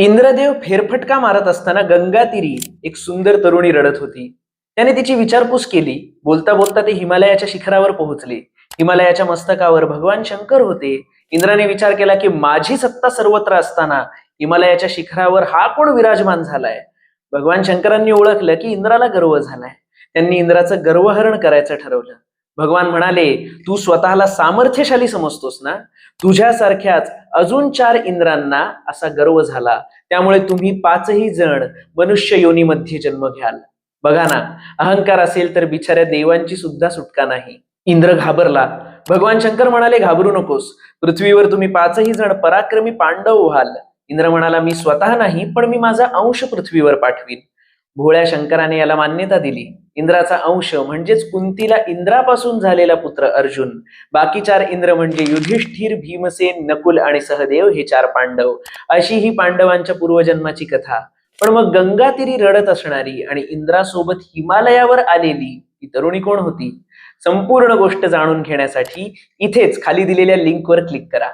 इंद्रदेव फेरफटका मारत असताना गंगातीरी एक सुंदर तरुणी रडत होती. त्याने तिची विचारपूस केली. बोलता बोलता ते हिमालयाच्या शिखरावर पोहोचले. हिमालयाच्या मस्तकावर भगवान शंकर होते. इंद्राने विचार केला की माझी सत्ता सर्वत्र असताना हिमालयाच्या शिखरावर हा कोण विराजमान झालाय? भगवान शंकरांनी ओळखलं की इंद्राला गर्व झालाय. त्यांनी इंद्राचं गर्वहरण करायचं ठरवलं. भगवान म्हणाले तू स्वतःला सामर्थ्यशाली समजतोस ना? तुझ्यासारख्याच अजून चार इंद्रांना असा गर्व झाला. त्यामुळे तुम्ही पाचही जण मनुष्य योनीमध्ये जन्म घ्याल. बघा ना अहंकार असेल तर बिचाऱ्या देवांची सुद्धा सुटका नाही. इंद्र घाबरला. भगवान शंकर म्हणाले घाबरू नकोस. पृथ्वीवर तुम्ही पाचही जण पराक्रमी पांडव व्हाल. इंद्र म्हणाला मी स्वतः नाही पण मी माझा अंश पृथ्वीवर पाठवीन. भोळ्या शंकराने याला मान्यता दिली. इंद्राचा अंश म्हणजेच कुंतीला इंद्रापासून झालेला पुत्र अर्जुन. बाकी चार इंद्र म्हणजे युधिष्ठिर भीमसेन नकुल आणि सहदेव हे चार पांडव. अशी ही पांडवांच्या पूर्वजन्माची कथा. पण मग गंगातीरी रडत असणारी आणि इंद्रासोबत हिमालयावर आलेली ही तरुणी कोण होती? संपूर्ण गोष्ट जाणून घेण्यासाठी इथेच खाली दिलेल्या लिंकवर क्लिक करा.